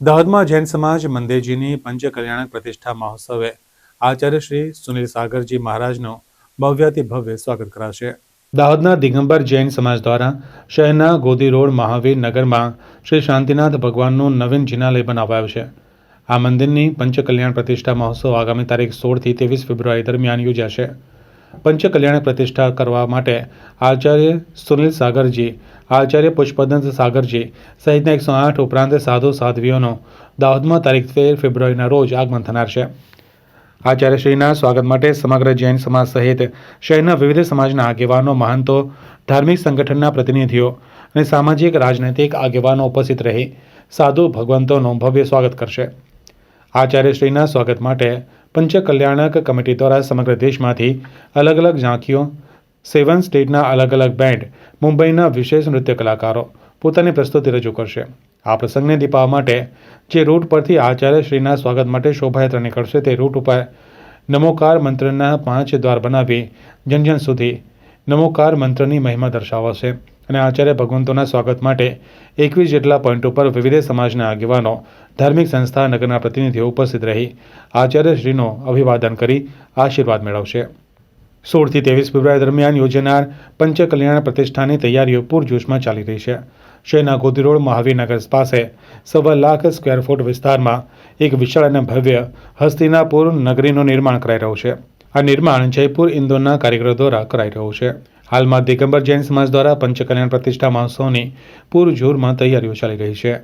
દાહોદમાં જૈન સમાજ મંદિરજીની પંચકલ્યાણક પ્રતિષ્ઠા મહોત્સવે આચાર્ય શ્રી સુનિલ સાગરજી મહારાજનું ભવ્યાતિ ભવ્ય સ્વાગત કરાશે. દાહોદના દિગંબર જૈન સમાજ દ્વારા શહેરના ગોદી રોડ મહાવીર નગરમાં શ્રી શાંતિનાથ ભગવાનનું નવીન જિનાલય બનાવાયું છે. આ મંદિરની પંચકલ્યાણ પ્રતિષ્ઠા મહોત્સવ આગામી તારીખ સોળથી ત્રેવીસ ફેબ્રુઆરી દરમિયાન યોજાશે. પંચકલ્યાણ પ્રતિષ્ઠા કરવા માટે આચાર્ય સુનિલ સાગરજી, આચાર્ય પુષ્પદંત સાગરજી સહિતના એકસો આઠ ઉપરાંત સાધુ સાધ્વીઓનો દાહોદમાં તારીખ તેર ફેબ્રુઆરીના રોજ આગમન થનાર છે. આચાર્યશ્રીના સ્વાગત માટે સમગ્ર જૈન સમાજ સહિત શહેરના વિવિધ સમાજના આગેવાનો, મહંતો, ધાર્મિક સંગઠનના પ્રતિનિધિઓ અને સામાજિક, રાજનૈતિક આગેવાનો ઉપસ્થિત રહી સાધુ ભગવંતોનું ભવ્ય સ્વાગત કરશે. આચાર્યશ્રીના સ્વાગત માટે પંચકલ્યાણક કમિટી દ્વારા સમગ્ર દેશમાંથી અલગ અલગ ઝાંખીઓ, સેવન સ્ટેટના અલગ અલગ બેન્ડ, મુંબઈના વિશેષ નૃત્ય કલાકારો પોતાની પ્રસ્તુતિ રજૂ કરશે. આ પ્રસંગને દીપાવવા માટે જે રૂટ પરથી આચાર્યશ્રીના સ્વાગત માટે શોભાયાત્રા નીકળશે તે રૂટ ઉપર નમોકાર મંત્રના પાંચ દ્વાર બનાવી જન જન સુધી નમોકાર મંત્રની મહિમા દર્શાવાશે અને આચાર્ય ભગવંતોના સ્વાગત માટે એકવીસ જેટલા પોઈન્ટ ઉપર વિવિધ સમાજના આગેવાનો ધાર્મિક સંસ્થા નગરના પ્રતિનિધિઓ ઉપસ્થિત રહી આચાર્યશ્રીનું અભિવાદન કરી આશીર્વાદ મેળવશે. સોળથી ત્રેવીસ ફેબ્રુઆરી દરમિયાન યોજાનાર પંચકલ્યાણ પ્રતિષ્ઠાની તૈયારીઓ પૂરજોશમાં ચાલી રહી છે. શહેરના ગોદી રોડ મહાવીરનગર પાસે સવા લાખ સ્ક્વેર ફૂટ વિસ્તારમાં એક વિશાળ અને ભવ્ય હસ્તિનાપુર નગરીનું નિર્માણ કરાઈ રહ્યું છે. આ નિર્માણ જયપુર ઇન્દોરના કારીગરો દ્વારા કરાઈ રહ્યું છે. હાલમાં દિગંબર જૈન સમાજ દ્વારા પંચકલ્યાણ પ્રતિષ્ઠા મહોત્સવની પૂરજોરમાં તૈયારીઓ ચાલી રહી છે.